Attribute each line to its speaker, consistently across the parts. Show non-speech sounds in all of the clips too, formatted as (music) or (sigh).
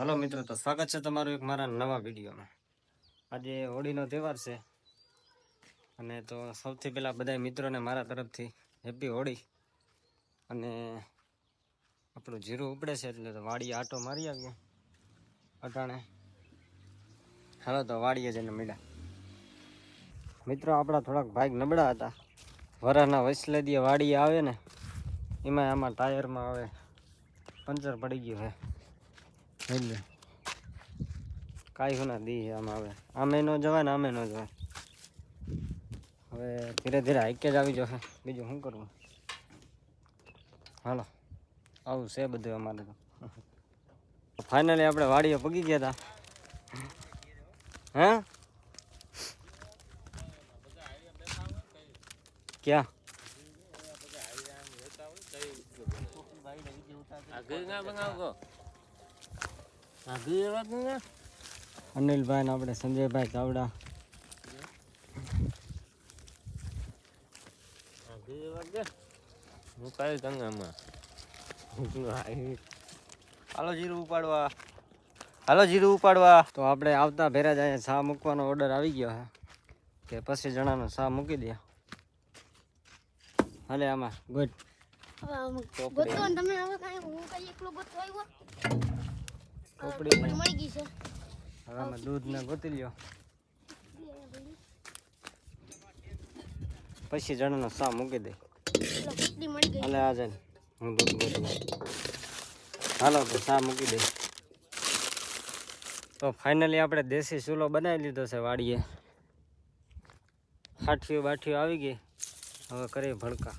Speaker 1: Hello મિત્રો, તો સ્વાગત છે તમારું એક મારા નવા વિડીયોમાં. આજે હોળીનો તહેવાર છે અને તો સૌથી પહેલાં બધા મિત્રોને મારા તરફથી હેપી હોળી અને આપણું જીરું ઉપડે છે એટલે તો વાડીએ આટો મારી આવીએ અટાણે. હાલો તો વાડીએ જઈને મળ્યા. મિત્રો, આપણા થોડાક ભાગ નબળા હતા. વરાના વસલેદીએ વાડીએ આવે ને એમાં આમાં ટાયરમાં હવે પંચર પડી ગયું હે એટલે. કાંઈ ના દી આમાં આવે આમે ન જવાય ને આમે ન જવાય. હવે ધીરે ધીરે હાઈકે જ આવી જશે બીજું શું કરવું? હાલો. આવું છે બધું અમારે તો. ફાઇનલી આપણે વાડીએ પગી ગયા હતા હે? ક્યાં? અનિલભાઈ ને આપણે સંજયભાઈ ચાવડા. હાલો જીરું ઉપાડવા. હાલો જીરું ઉપાડવા. તો આપણે આવતા ભેરા જ અહીંયા સા મૂકવાનો ઓર્ડર આવી ગયો હે. કે પછી જણાનો સા મૂકી દે. હાલે આમાં ગુડ
Speaker 2: તમે હવે કાંઈ હું કાંઈ એકલો ગોતો
Speaker 1: ચોપડી
Speaker 2: મળી ગઈ છે.
Speaker 1: હવે અમે દૂધ ને ગોતી લ્યો. પછી જણાનો સા મૂકી દે. હાલે આ જાય હું દૂધ ગોતી. હાલો તો સા મૂકી દે. તો ફાઇનલી આપણે દેશી ચૂલો બનાવી લીધો છે વાડીએ. હાઠીઓ બાઠીઓ આવી ગઈ. હવે કરીએ ભડકા.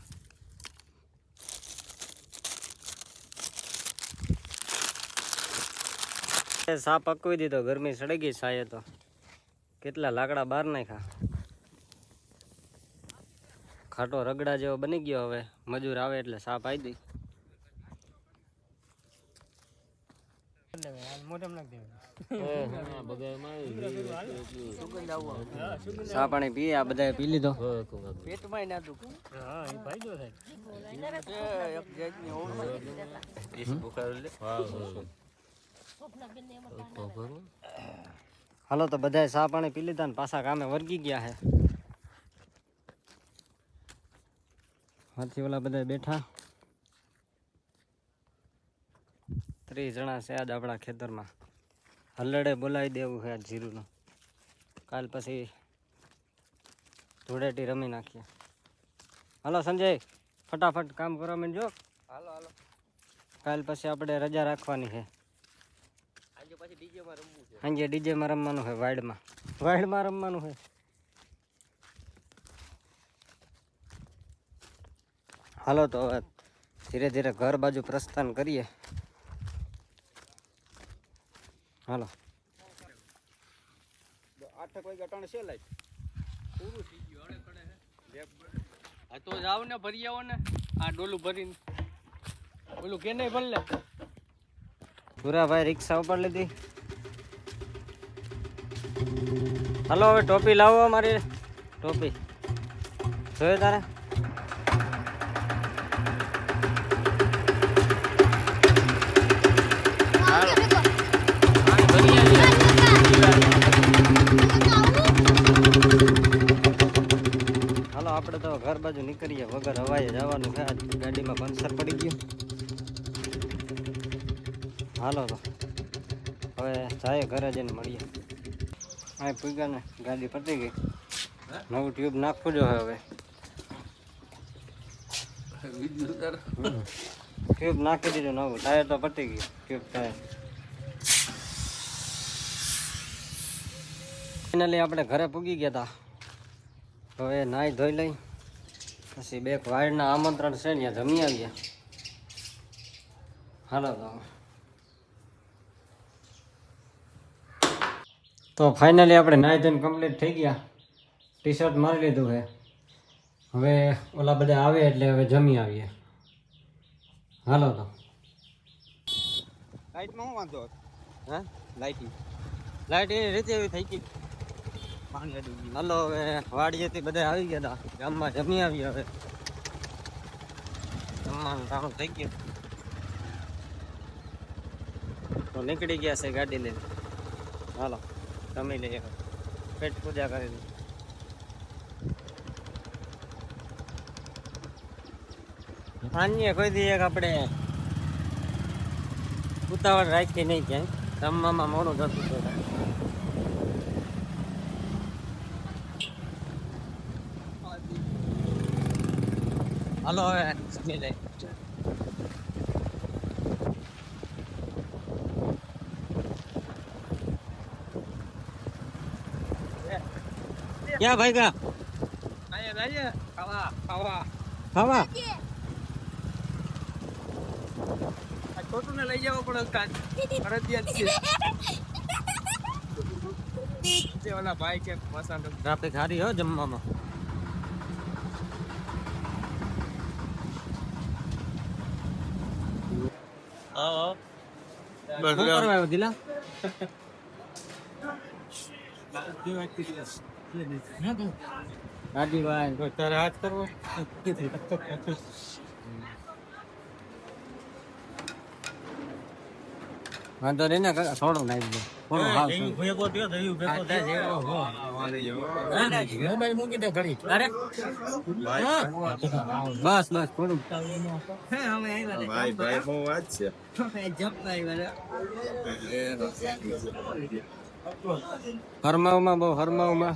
Speaker 1: સા પકવી દીધો. ગરમી સડી ગઈ સાયે તો. કેટલા લાકડા બહાર નાખ્યા? ખાટો રગડા જેવો બની ગયો હવે. મજૂર આવે એટલે સા પાઈ દઈ. સા પાણી પીએ? આ બધા પી લીધો. હાલો તો બધાએ સા પાણી પી લીધા ને પાછા કામે વર્ગી ગયા હે. હાથી ઓલા બધા બેઠા. ત્રીસ જણા છે આજ આપણા ખેતરમાં. હલડે બોલાવી દેવું છે આ જીરુનું. કાલ પછી ધૂળેટી રમી નાખીએ. હાલો સંજય ફટાફટ કામ કરવા માંડજો હાલો હાલો. કાલ પછી આપણે રજા રાખવાની છે સાંજે ડીજેમાં રમવાનું છે. વાઇડમાં વાઇડમાં રમવાનું છે હાલો તો હવે ધીરે ધીરે ઘર બાજુ પ્રસ્થાન કરીએ. હાલો.
Speaker 3: આઠક વાગે અટાણે છે લાઈટ
Speaker 4: આ તો જાવ ને ભરી આવો ને. આ ડોલું ભરીને. ઓલું કે નહીં ભરલે
Speaker 1: ભૂરાભાઈ રિક્ષા ઉપર લીધી. હાલો, હવે ટોપી લાવો મારી ટોપી. જોયે તારે? હાલો, આપણે તો ઘર બાજુ નીકળીએ. વગર હવાએ જવાનું છે. ગાડીમાં પંચર પડી ગયું. હાલો તો. હવે જાય ઘરે જઈને મળીએ. અહીં પૂગ્યા ને ગાડી પતી ગઈ. નવું ટ્યુબ નાખવું જો હવે. ટ્યુબ નાખી દીધું નવું. ટાયર તો પતી ગયું. Tube tyre. ફાઇનલી આપણે ઘરે પૂગી ગયા હતા હવે નાહી ધોઈ લઈ. પછી બે વાયરના આમંત્રણ છે ને જમી આવ્યા હાલો તો. તો ફાઇનલી આપણે નાહી ધોઈને કમ્પ્લીટ થઈ ગયા. ટી શર્ટ મારી લીધું છે. હવે ઓલા બધા આવે એટલે હવે જમી આવીએ. હાલો તો.
Speaker 3: લાઇટમાં શું વાંધો
Speaker 1: હા?
Speaker 3: લાઈટિંગ
Speaker 1: લાઇટ એવી રીતે એવી થઈ ગઈ.
Speaker 3: પાણી અડી
Speaker 1: હવે વાડીએથી બધા આવી ગયા હતા ગામમાં જમી આવી હવે. જમવાનું થઈ ગયું. તો નીકળી ગયા છે ગાડી લઈને. હાલો. જમી લઈએ પેટ પૂજા કરી લઈએ અન્ય કોઈ દી એક આપણે ઉતાવળ રાખી નહીં ક્યાંય રમવામાં મોડું થતું હતું હાલો હવે, જમી ક્યાં ભાઈ કા
Speaker 4: જઈએ ખાવા ખાવા
Speaker 1: ખાવા
Speaker 4: આ છોટુને લઈ જવો પડે ફરજિયાત છે. (laughs) ઓલા ભાઈ છે મસાલો
Speaker 1: ટ્રાફિક સારી હો જમવામાં. શું કરવા આવ્યો દિલા (laughs) ગાડી ભાઈ કોઈ તારે હાથ કરવો? વાંધો નહીં ને કાકા, થોડો નાખી દે. થોડું હાવ મોબાઈલ મૂકી દે ઘડી અરે. બસ બસ થોડું.
Speaker 3: ભાઈ ભાઈ બહુ વાત છે?
Speaker 1: હરમાવમાં બહુ હરમાવમાં.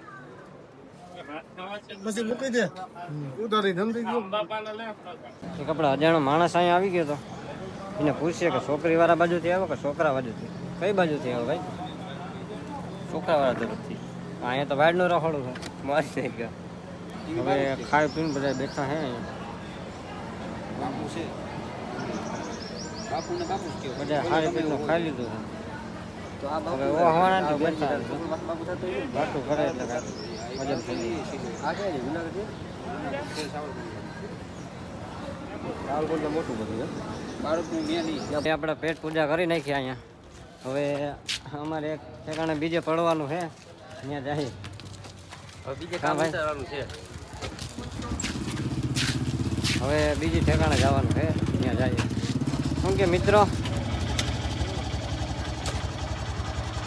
Speaker 1: એક આપણે અજાણો માણસ અહીંયા આવી ગયો તો. એને પૂછીએ કે છોકરી વાળા બાજુથી આવો કે છોકરા બાજુથી? કઈ બાજુથી આવો ભાઈ? છોકરા વાળા તરફથી અહીંયા તો વાડનું રખોડું છે. મારી થઈ ગયા હવે ખાઈ પીને બધા બેઠા હે
Speaker 3: બાપુ છે. બાપુ ને બાપુ
Speaker 1: બધા ખાઈ પીને ખાઈ લીધું આપણે પેટ પૂજા કરી નાખી અહીંયા. હવે અમારે એક ઠેકાણે બીજે પડવાનું છે. અહીંયા જાય.
Speaker 3: હવે બીજે
Speaker 1: ઠેકાણે જવાનું છે. ત્યાં જઈએ શું કે મિત્રો?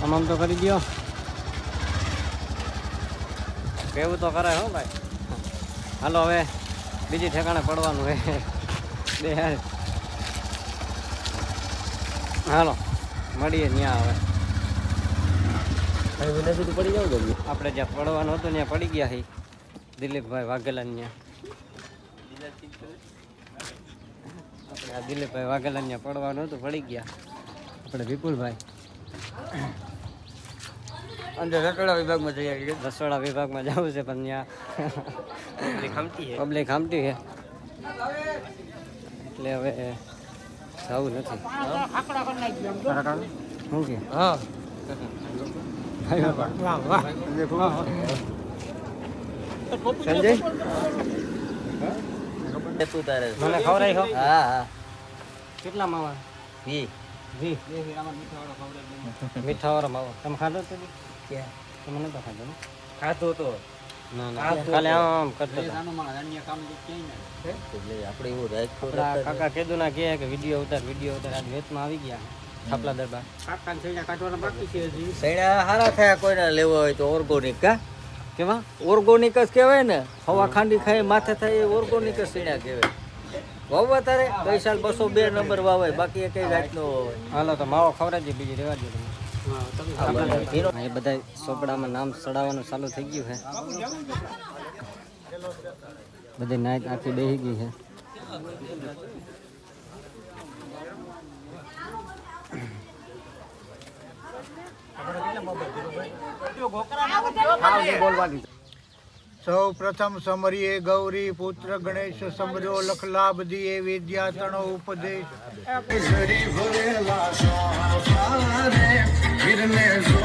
Speaker 1: આમ તો કરી દો કેવું તો કરાય હો ભાઈ હાલો હવે બીજી ઠેકાણે પડવાનું હે બે હાલ. મળીએ ત્યાં હવે
Speaker 3: પડી જાવ તો
Speaker 1: આપણે જ્યાં પડવાનું હતું ત્યાં પડી ગયા છે દિલીપભાઈ વાઘેલા ત્યાં આપણે આ દિલીપભાઈ વાઘેલા ત્યાં પડવાનું હતું પડી ગયા. આપણે વિપુલભાઈ.
Speaker 3: અંદર રસોડા વિભાગમાં જઈ આવી
Speaker 1: રસોડા વિભાગમાં જવું છે પણ ત્યાં
Speaker 3: ખામતી છે?
Speaker 1: પબ્લિક આમટી છે. એટલે હવે જવું નથી. શું કે?
Speaker 3: હા.
Speaker 1: સંજય?
Speaker 3: તું તારે
Speaker 1: મને ખવડાવી હા.
Speaker 3: હા
Speaker 1: કેટલા માવા?
Speaker 3: વી.
Speaker 1: જી મીઠા વાળો માવો. તમે ખાધો તો? તમે તો ખાધો
Speaker 3: ખાતો તો.
Speaker 1: ના ના ખાલી આમ આમ કરતો
Speaker 3: એટલે આપણે એવું રાખતો
Speaker 1: કાકા કીધું ના કહે કે વીડિયો ઉતાર વીડિયો ઉતાર આજ વેચમાં આવી ગયા થાપલા દરબાર.
Speaker 3: હારા થયા કોઈને લેવો હોય તો ઓર્ગોનિક કા
Speaker 1: કેવા
Speaker 3: ઓર્ગોનિક જ કહેવાય ને. હવા ખાંડી ખાઈ માથે થાય એ ઓર્ગોનિક જ સૈણા કહેવાય. વાવવા તારે? ગઈ સાલ બસો બે નંબર વાવે બાકી એક વાવાય.
Speaker 1: હાલો તો માવો ખવડાવજો બીજી રેવા દો એ બધા સોપડામાં નામ ચડાવવાનું ચાલુ થઈ ગયું છે. બધી નાઈટ આખી બેહી ગઈ છે.
Speaker 5: સૌ પ્રથમ સમરીએ ગૌરી પુત્ર ગણેશ સમર્યો લખલાભ દિયે વિદ્યા તણો ઉપદેશ. girmez o